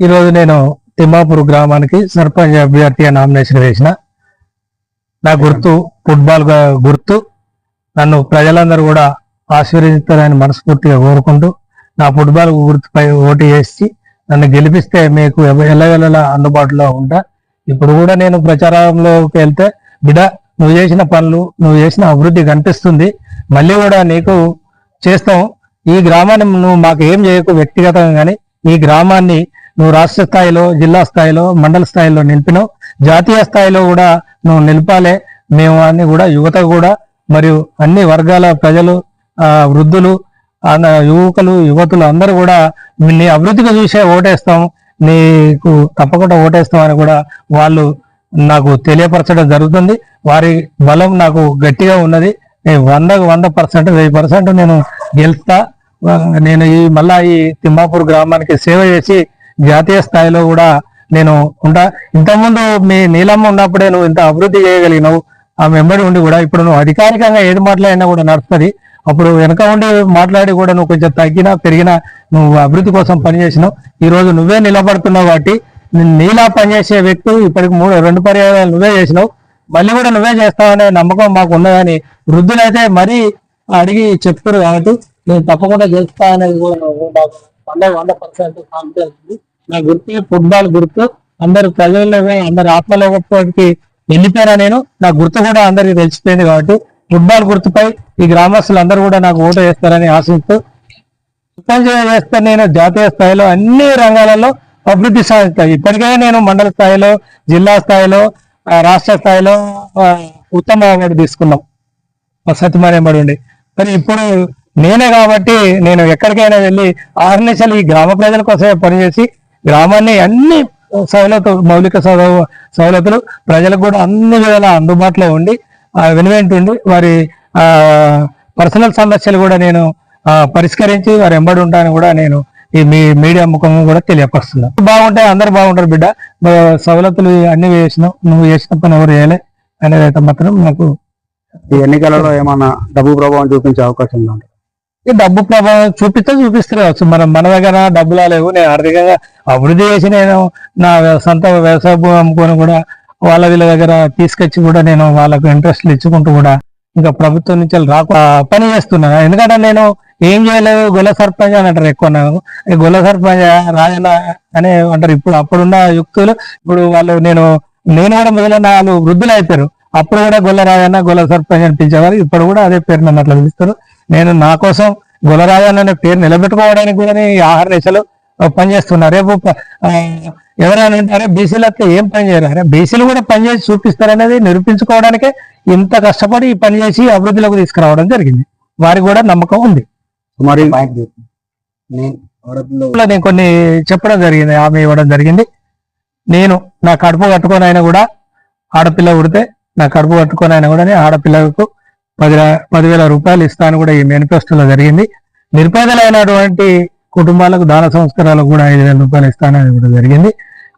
ఈరోజు నేను తిమ్మాపూర్ గ్రామానికి సర్పంచ్ అభ్యర్థిగా నామినేషన్ వేసిన. నా గుర్తు ఫుట్బాల్ గుర్తు నన్ను ప్రజలందరూ కూడా ఆశీర్వదిస్తారని మనస్ఫూర్తిగా కోరుకుంటూ నా ఫుట్బాల్ గుర్తుపై ఓటు వేసి నన్ను గెలిపిస్తే మీకు ఎల్లవెల్లలా అందుబాటులో ఉంటా. ఇప్పుడు కూడా నేను ప్రచారంలోకి వెళ్తే బిడ నువ్వు చేసిన పనులు నువ్వు చేసిన అభివృద్ధి కనిపిస్తుంది. మళ్ళీ కూడా నీకు చేస్తాం. ఈ గ్రామాన్ని నువ్వు మాకు ఏం చేయకు వ్యక్తిగతంగా కానీ ఈ గ్రామాన్ని నువ్వు రాష్ట్ర స్థాయిలో జిల్లా స్థాయిలో మండల స్థాయిలో నిలిపినావు. జాతీయ స్థాయిలో కూడా నువ్వు నిలపాలే. మేము అన్ని కూడా యువత కూడా మరియు అన్ని వర్గాల ప్రజలు ఆ, వృద్ధులు యువకులు యువతులు అందరూ కూడా నీ అభివృద్ధిగా చూసే ఓటేస్తాం. నీకు తప్పకుండా ఓటేస్తాం అని కూడా వాళ్ళు నాకు తెలియపరచడం జరుగుతుంది. వారి బలం నాకు గట్టిగా ఉన్నది. నేను వందకు వంద పర్సెంట్ వెయ్యి పర్సెంట్ నేను గెలుస్తా. నేను ఈ మళ్ళా ఈ తిమ్మాపూర్ గ్రామానికి సేవ చేసి జాతీయ స్థాయిలో కూడా నేను ఉంటా ఇంతకుముందు మీ నీలమ్మ ఉన్నప్పుడే నువ్వు ఇంత అభివృద్ధి చేయగలిగినావు. ఆ మెంబర్ ఉండి కూడా ఇప్పుడు నువ్వు అధికారికంగా ఏది మాట్లాడినా కూడా నడుస్తుంది. అప్పుడు వెనక ఉండి మాట్లాడి కూడా నువ్వు కొంచెం తగ్గినా పెరిగినా నువ్వు అభివృద్ధి కోసం పనిచేసినావు ఈ రోజు నువ్వే నిలబడుతున్నావు కాబట్టి నీలా పనిచేసే వ్యక్తి ఇప్పటికి మూడు రెండు పర్యాయాలు నువ్వే చేసినావు. మళ్ళీ కూడా నువ్వే చేస్తావనే నమ్మకం మాకు ఉన్నదని వృద్ధులైతే మరీ అడిగి చెప్తారు కాబట్టి నేను తప్పకుండా చేస్తా అనేది కూడా నాకు వంద వంద పర్సెంట్ కాన్ఫిడెన్స్ ఉంది. నా గుర్తు ఫుట్బాల్ గుర్తు. అందరు ప్రజల్లో అందరి ఆత్మలోకి వెళ్ళిపోయినా నేను? నా గుర్తు కూడా అందరికి తెలిసిపోయింది కాబట్టి ఫుట్బాల్ గుర్తుపై ఈ గ్రామస్తులు అందరూ కూడా నాకు ఓటు వేస్తారని ఆశిస్తూ వేస్తే చేస్తే నేను జాతీయ స్థాయిలో అన్ని రంగాలలో అభివృద్ధి సాధిస్తాను. ఇప్పటికే నేను మండల స్థాయిలో జిల్లా స్థాయిలో రాష్ట్ర స్థాయిలో ఉత్తమ అవార్డు తీసుకున్నాం. మా సత్యమార్యం ఉండి. కానీ ఇప్పుడు నేనే కాబట్టి నేను ఎక్కడికైనా వెళ్ళి ఆర్నిసలు ఈ గ్రామ ప్రజల కోసమే పనిచేసి గ్రామాన్ని అన్ని సౌలతులు మౌలిక సౌ- సౌలతులు ప్రజలకు కూడా అన్ని విధాల అందుబాటులో ఉండి ఆ, ఉండి వారి ఆ పర్సనల్ సమస్యలు కూడా నేను పరిష్కరించి వారు ఎంబడి ఉంటాను కూడా నేను ఈ మీ మీడియా ముఖం కూడా తెలియపరుస్తున్నా. బాగుంటాయి అందరు బాగుంటారు బిడ్డ. బా- సవలతులు అన్ని వేసినావు నువ్వు చేసిన పని ఎవరు చేయలే అనేది అయితే మాత్రం నాకు ఈ ఎన్నికలలో ఏమన్నా డబ్బు ప్రభావం చూపించే అవకాశం ఉందంట ఈ డబ్బు ప్రభావం చూపిస్తే చూపిస్తారు మనం మన దగ్గర డబ్బులా లేవు. నేను ఆర్థికంగా అభివృద్ధి చేసి నేను నా సొంత వ్యవసాయ భూమి అమ్ముకొని కూడా వాళ్ళ వీళ్ళ దగ్గర తీసుకొచ్చి కూడా నేను వాళ్ళకు ఇంట్రెస్ట్లు ఇచ్చుకుంటూ కూడా ఇంకా ప్రభుత్వం నుంచి రాక పని చేస్తున్నాను ఎందుకంటే నేను ఏం చేయలేదు. గొల్ల సర్పంచ్ అని అంటారు ఎక్కువ నాకు గొల్ల సర్పంచ్ రాజన్న అనే అంటారు. ఇప్పుడు అప్పుడున్న యుక్తులు ఇప్పుడు వాళ్ళు నేను నేను కూడా మొదలైన వాళ్ళు వృద్ధులు అయిపోయారు అప్పుడు కూడా గొల్ల రాజన్న గొల్ల సర్పంచ్ అని పిలిచేవారు. ఇప్పుడు కూడా అదే పేరు నన్ను అట్లా పిలుస్తారు. నేను నా కోసం గులరాజన్ అనే పేరు నిలబెట్టుకోవడానికి కూడా నేను ఈ ఆహార దశలో పనిచేస్తున్నా. రేపు ఎవరైనా ఉంటారే బీసీలతో ఏం పని చేయరు. అరే బీసీలు కూడా పనిచేసి చూపిస్తారనేది నిరూపించుకోవడానికే ఇంత కష్టపడి ఈ పని చేసి అభివృద్ధిలోకి తీసుకురావడం జరిగింది. వారికి కూడా నమ్మకం ఉంది. మరి నేను కొన్ని చెప్పడం జరిగింది ఆమె ఇవ్వడం జరిగింది. నేను నా కడుపు కట్టుకొని అయినా కూడా ఆడపిల్ల ఉడితే నా కడుపు కట్టుకొని అయినా కూడా ఆడపిల్లలకు ఆడపిల్లకు పది పదివేల రూపాయలు ఇస్తాను కూడా ఈ మేనిఫెస్టోలో జరిగింది. నిరుపేదలైనటువంటి కుటుంబాలకు దాన సంస్కారాలకు కూడా ఐదు వేల రూపాయలు ఇస్తానని కూడా జరిగింది.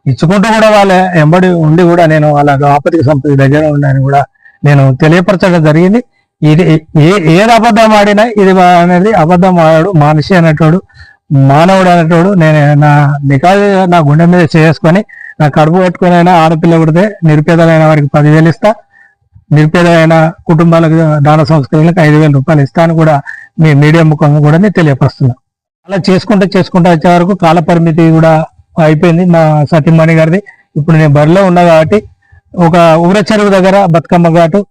ఇచ్చుకుంటూ కూడా వాళ్ళ ఎంబడి ఉండి కూడా నేను వాళ్ళ ఆపత్తిక సంపత్తి దగ్గర ఉండని కూడా నేను తెలియపరచడం జరిగింది. ఇది ఏ ఏది అబద్ధం ఆడినా ఇది అనేది అబద్ధం ఆడాడు మనిషి అనేటోడు మానవుడు అనేటోడు నేను నా నికాది నా గుండె మీద చేసుకొని నా కడుపు పట్టుకొని అయినా ఆడపిల్ల కొడితే నిరుపేదలైన వారికి పదివేలు ఇస్తా. నిరుపేదలైన కుటుంబాలకు దాన సంస్కృతులకు ఐదు వేల రూపాయలు ఇస్తాను కూడా మీ మీడియా ముఖంగా కూడా నేను తెలియపరుస్తున్నా అలా చేసుకుంటూ చేసుకుంటూ వచ్చే వరకు కాల పరిమితి కూడా అయిపోయింది మా సతీమణి గారిది. ఇప్పుడు నేను బరిలో ఉన్నా కాబట్టి ఒక ఉగ్ర చెరువు దగ్గర బతుకమ్మ ఘాటు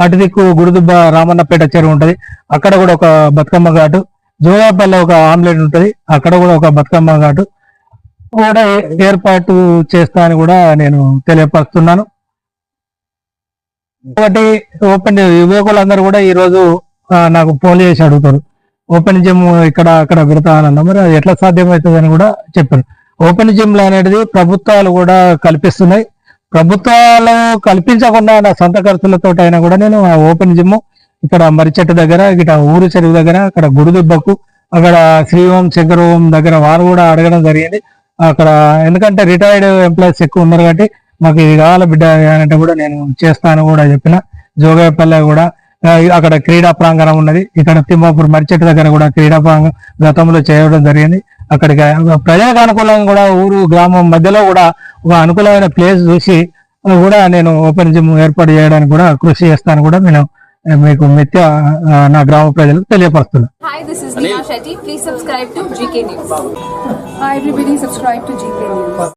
అటు దిక్కు గురుదుబ్బ రామన్నపేట చెరువు ఉంటుంది. అక్కడ కూడా ఒక బతుకమ్మ ఘాటు జోగాపల్లి ఒక ఆమ్లెట్ ఉంటుంది. అక్కడ కూడా ఒక బతుకమ్మ ఘాటు. కూడా ఏ- ఏర్పాటు చేస్తా అని కూడా నేను తెలియపరుస్తున్నాను. కాబట్టి ఓపెన్ యువకులందరూ కూడా ఈ రోజు నాకు ఫోన్ చేసి అడుగుతారు. ఓపెన్ జిమ్ ఇక్కడ అక్కడ పెడతానన్నా మరి అది ఎట్లా సాధ్యమవుతుంది అని కూడా చెప్పారు. ఓపెన్ జిమ్ అనేది ప్రభుత్వాలు కూడా కల్పిస్తున్నాయి. ప్రభుత్వాలు కల్పించకుండా నా సొంత ఖర్చులతో అయినా కూడా నేను ఆ ఓపెన్ జిమ్ ఇక్కడ మరిచెట్టు దగ్గర ఇక్కడ ఊరు చెరువు దగ్గర అక్కడ గుడిదుబ్బకు అక్కడ శ్రీవం శంకరవం దగ్గర వారు కూడా అడగడం జరిగింది. అక్కడ ఎందుకంటే రిటైర్డ్ ఎంప్లాయీస్ ఎక్కువ ఉన్నారు కాబట్టి మాకు ఇది కావాలి బిడ్డ అంటే కూడా నేను చేస్తాను కూడా చెప్పిన జోగాయపల్లె కూడా అక్కడ క్రీడా ప్రాంగణం ఉన్నది ఇక్కడ తిమ్మాపూర్ మరిచెట్టు దగ్గర కూడా క్రీడా ప్రాంగణం గతంలో చేయడం జరిగింది అక్కడికి ప్రజలకు అనుకూలంగా కూడా ఊరు గ్రామం మధ్యలో కూడా ఒక అనుకూలమైన ప్లేస్ చూసి కూడా నేను ఓపెన్ జిమ్ ఏర్పాటు చేయడానికి కూడా కృషి చేస్తాను కూడా నేను మీకు మిత్య ఆ, నా గ్రామ ప్రజలకు తెలియపరుస్తున్నాను Hi, this is Neha Shetty. Please subscribe to GK News. Hi everybody, subscribe to GK News.